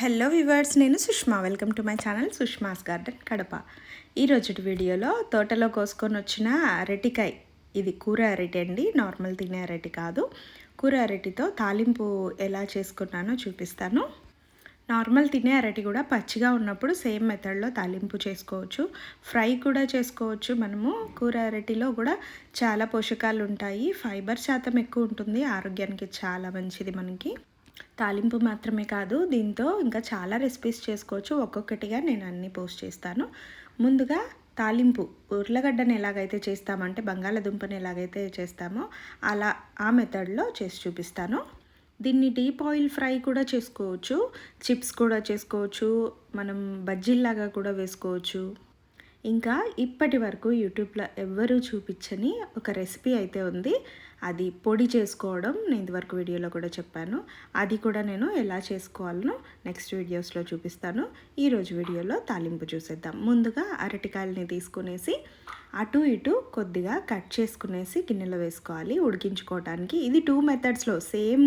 Hello viewers నేను Sushma. Welcome to my channel Sushma's garden Kadapa. ఈరోజు వీడియోలో తోటలో కోసుకొని వచ్చిన అరటికాయ. ఇది కూర అరటి అండి నార్మల్ తినే అరటి కాదు. కూర అరటితో తాలింపు ఎలా చేసుకున్నానో చూపిస్తాను. నార్మల్ తినే అరటి కూడా పచ్చిగా ఉన్నప్పుడు సేమ్ మెథడ్లో తాలింపు చేసుకోవచ్చు. ఫ్రై కూడా చేసుకోవచ్చు మనము. కూర అరటిలో కూడా చాలా పోషకాలు ఉంటాయి. ఫైబర్ శాతం ఎక్కువ ఉంటుంది. ఆరోగ్యానికి చాలా మంచిది మనకి. తాలింపు మాత్రమే కాదు దీంతో ఇంకా చాలా రెసిపీస్ చేసుకోవచ్చు. ఒక్కొక్కటిగా నేను అన్నీ పోస్ట్ చేస్తాను. ముందుగా తాలింపు ఉర్లగడ్డను ఎలాగైతే చేస్తామంటే బంగాళదుంపని ఎలాగైతే చేస్తామో అలా ఆ మెథడ్లో చేసి చూపిస్తాను. దీన్ని డీప్ ఆయిల్ ఫ్రై కూడా చేసుకోవచ్చు. చిప్స్ కూడా చేసుకోవచ్చు. మనం బజ్జీల్లాగా కూడా వేసుకోవచ్చు. ఇంకా ఇప్పటి వరకు యూట్యూబ్లో ఎవ్వరూ చూపించని ఒక రెసిపీ అయితే ఉంది. అది పొడి చేసుకోవడం నేను ఇదివరకు వీడియోలో కూడా చెప్పాను. అది కూడా నేను ఎలా చేసుకోవాలనో నెక్స్ట్ వీడియోస్లో చూపిస్తాను. ఈరోజు వీడియోలో తాలింపు చూసేద్దాం. ముందుగా అరటికాయలని తీసుకునేసి అటు ఇటు కొద్దిగా కట్ చేసుకునేసి గిన్నెలో వేసుకోవాలి. ఉడికించుకోవడానికి ఇది టూ మెథడ్స్లో సేమ్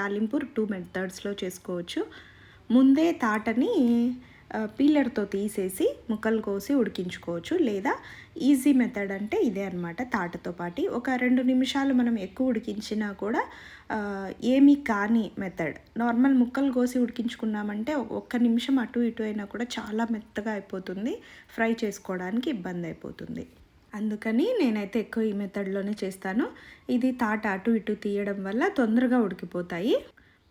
తాలింపు టూ మెథడ్స్లో చేసుకోవచ్చు. ముందే తాటని పీలర్తో తీసేసి ముక్కలు కోసి ఉడికించుకోవచ్చు లేదా ఈజీ మెథడ్ అంటే ఇదే అనమాట తాటతో పాటు. ఒక రెండు నిమిషాలు మనం ఎక్కువ ఉడికించినా కూడా ఏమీ కాని మెథడ్. నార్మల్ ముక్కలు కోసి ఉడికించుకున్నామంటే ఒక్క నిమిషం అటు ఇటు అయినా కూడా చాలా మెత్తగా అయిపోతుంది ఫ్రై చేసుకోవడానికి ఇబ్బంది అయిపోతుంది. అందుకని నేనైతే ఎక్కువ ఈ మెథడ్లోనే చేస్తాను. ఇది తాట అటు ఇటు తీయడం వల్ల తొందరగా ఉడికిపోతాయి.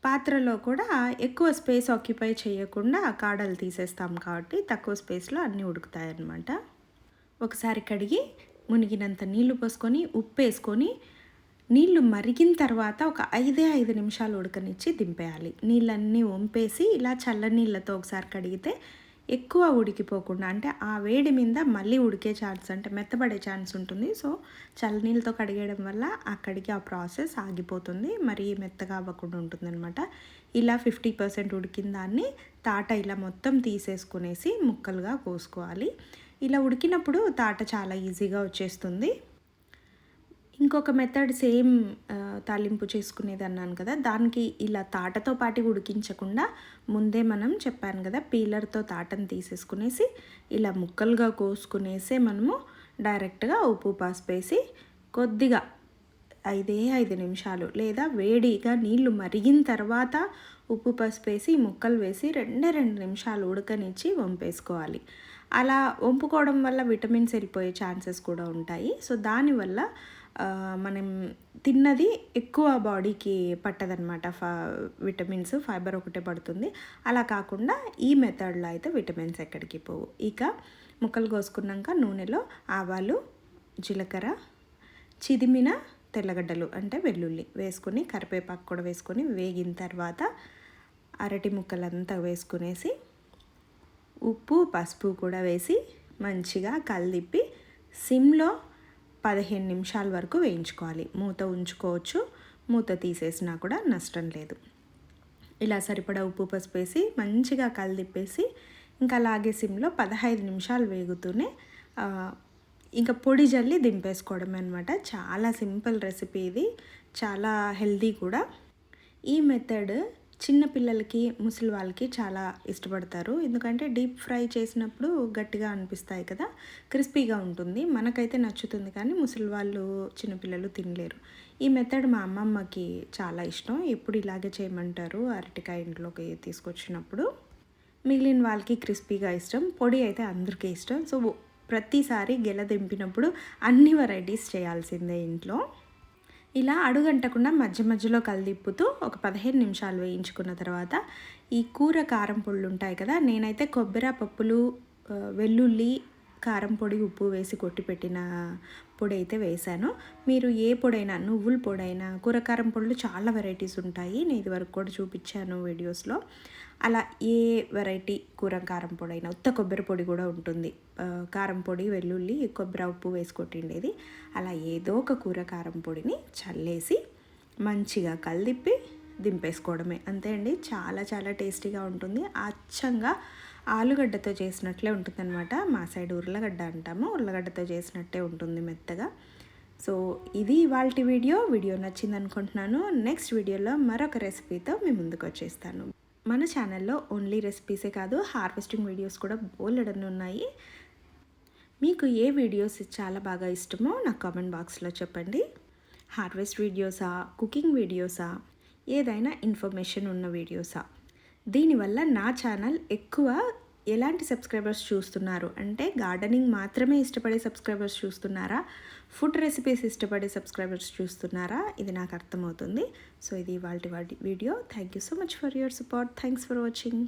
పాత్రలో కూడా ఎక్కువ స్పేస్ ఆక్యుపై చేయకుండా కాడలు తీసేస్తాం కాబట్టి తక్కువ స్పేస్లో అన్నీ ఉడుకుతాయి అన్నమాట ఒకసారి కడిగి మునిగినంత నీళ్ళు పోసుకొని ఉప్పు వేసుకొని నీళ్ళు మరిగిన తర్వాత ఒక ఐదే ఐదు నిమిషాలు ఉడకనిచ్చి దింపేయాలి. నీళ్ళన్నీ వంపేసి ఇలా చల్ల నీళ్ళతో ఒకసారి కడిగితే ఎక్కువ ఉడికిపోకుండా అంటే ఆ వేడి మీద మళ్ళీ ఉడికే ఛాన్స్ అంటే మెత్తబడే ఛాన్స్ ఉంటుంది. సో చల్లనీళ్ళతో కడిగేయడం వల్ల అక్కడికి ఆ ప్రాసెస్ ఆగిపోతుంది. మరి మెత్తగా అవ్వకుండా ఉంటుందన్నమాట. ఇలా ఫిఫ్టీ పర్సెంట్ ఉడికిన దాన్ని తాట ఇలా మొత్తం తీసేసుకునేసి ముక్కలుగా కోసుకోవాలి. ఇలా ఉడికినప్పుడు తాట చాలా ఈజీగా వచ్చేస్తుంది. ఇంకొక మెథడ్ సేమ్ తాలింపు చేసుకునేది అన్నాను కదా దానికి ఇలా తాటతో పాటు ఉడికించకుండా ముందే మనం చెప్పాను కదా పీలర్తో తాటను తీసేసుకునేసి ఇలా ముక్కలుగా కోసుకునేసే మనము డైరెక్ట్గా ఉప్పు పసుపు వేసి కొద్దిగా ఐదే ఐదు నిమిషాలు లేదా వేడిగా నీళ్ళు మరిగిన తర్వాత ఉప్పు పసుపు వేసి ముక్కలు వేసి రెండే రెండు నిమిషాలు ఉడకనిచ్చి వంపేసుకోవాలి. అలా వంపుకోవడం వల్ల విటమిన్స్ వెళ్ళిపోయే ఛాన్సెస్ కూడా ఉంటాయి. సో దానివల్ల మనం తిన్నది ఎక్కువ బాడీకి పట్టదనమాట ఫా విటమిన్స్ ఫైబర్ ఒకటే పడుతుంది. అలా కాకుండా ఈ మెథడ్లో అయితే విటమిన్స్ ఎక్కడికి పోవు. ఇక ముక్కలు కోసుకున్నాక నూనెలో ఆవాలు జీలకర్ర చిదిమిన తెల్లగడ్డలు అంటే వెల్లుల్లి వేసుకొని కరివేపాకు కూడా వేసుకొని వేగిన తర్వాత అరటి ముక్కలంతా వేసుకునేసి ఉప్పు పసుపు కూడా వేసి మంచిగా కలిపి సిమ్లో పదిహేను నిమిషాల వరకు వేయించుకోవాలి. మూత ఉంచుకోవచ్చు. మూత తీసేసినా కూడా నష్టం లేదు. ఇలా సరిపడా ఉప్పు పసుపు వేసి మంచిగా కలిదిప్పేసి ఇంకా అలాగే సిమ్లో పదహైదు నిమిషాలు వేగుతూనే ఇంకా పొడి జల్లి దింపేసుకోవడమే అనమాట చాలా సింపుల్ రెసిపీ ఇది. చాలా హెల్దీ కూడా. ఈ మెథడ్ చిన్న పిల్లలకి ముసలి వాళ్ళకి చాలా ఇష్టపడతారు. ఎందుకంటే డీప్ ఫ్రై చేసినప్పుడు గట్టిగా అనిపిస్తాయి కదా. క్రిస్పీగా ఉంటుంది. మనకైతే నచ్చుతుంది కానీ ముసలి వాళ్ళు చిన్నపిల్లలు తినలేరు. ఈ మెథడ్ మా అమ్మమ్మకి చాలా ఇష్టం. ఎప్పుడు ఇలాగే చేయమంటారు అరటికాయ ఇంట్లోకి తీసుకొచ్చినప్పుడు. మిగిలిన వాళ్ళకి క్రిస్పీగా ఇష్టం. పొడి అయితే అందరికీ ఇష్టం. సో ప్రతిసారి గెల దింపినప్పుడు అన్ని వెరైటీస్ చేయాల్సిందే ఇంట్లో. ఇలా అడుగంటకుండా మధ్య మధ్యలో కలిదిప్పుతూ ఒక పదిహేను నిమిషాలు వేయించుకున్న తర్వాత ఈ కూర కారం పొళ్ళు ఉంటాయి కదా నేనైతే కొబ్బరి పప్పులు వెల్లుల్లి కారం పొడి ఉప్పు వేసి కొట్టి పెట్టిన పొడి అయితే వేశాను. మీరు ఏ పొడైనా నువ్వుల పొడైనా కూరకారం పొడులు చాలా వెరైటీస్ ఉంటాయి. నేను ఇదివరకు కూడా చూపించాను వీడియోస్లో. అలా ఏ వెరైటీ కూర కారం పొడి అయినా ఉత్త కొబ్బరి పొడి కూడా ఉంటుంది. కారం పొడి వెల్లుల్లి కొబ్బరి ఉప్పు వేసి కొట్టిండేది. అలా ఏదో ఒక కూర కారం పొడిని చల్లేసి మంచిగా కలిపి దింపేసుకోవడమే. అంతే అండి. చాలా చాలా టేస్టీగా ఉంటుంది. అచ్చంగా ఆలుగడ్డతో చేసినట్లే ఉంటుందన్నమాట. మా సైడ్ ఉర్లగడ్డ అంటాము. ఉర్లగడ్డతో చేసినట్టే ఉంటుంది మెత్తగా. సో ఇది ఇవాళ వీడియో. వీడియో నచ్చింది అనుకుంటున్నాను నెక్స్ట్ వీడియోలో మరొక రెసిపీతో మీ ముందుకు వచ్చేస్తాను. మన ఛానల్లో ఓన్లీ రెసిపీసే కాదు హార్వెస్టింగ్ వీడియోస్ కూడా బోలెడన్ని ఉన్నాయి. మీకు ఏ వీడియోస్ చాలా బాగా ఇష్టమో నాకు కామెంట్ బాక్స్లో చెప్పండి. హార్వెస్ట్ వీడియోసా కుకింగ్ వీడియోసా ఏదైనా ఇన్ఫర్మేషన్ ఉన్న వీడియోసా? దీనివల్ల నా ఛానల్ ఎక్కువ ఎలాంటి సబ్స్క్రైబర్స్ చూస్తున్నారు? అంటే గార్డెనింగ్ మాత్రమే ఇష్టపడే సబ్స్క్రైబర్స్ చూస్తున్నారా? ఫుడ్ రెసిపీస్ ఇష్టపడే సబ్స్క్రైబర్స్ చూస్తున్నారా? ఇది నాకు అర్థమవుతుంది. సో ఇది వాళ్ళ video. Thank you so much for your support. Thanks for watching.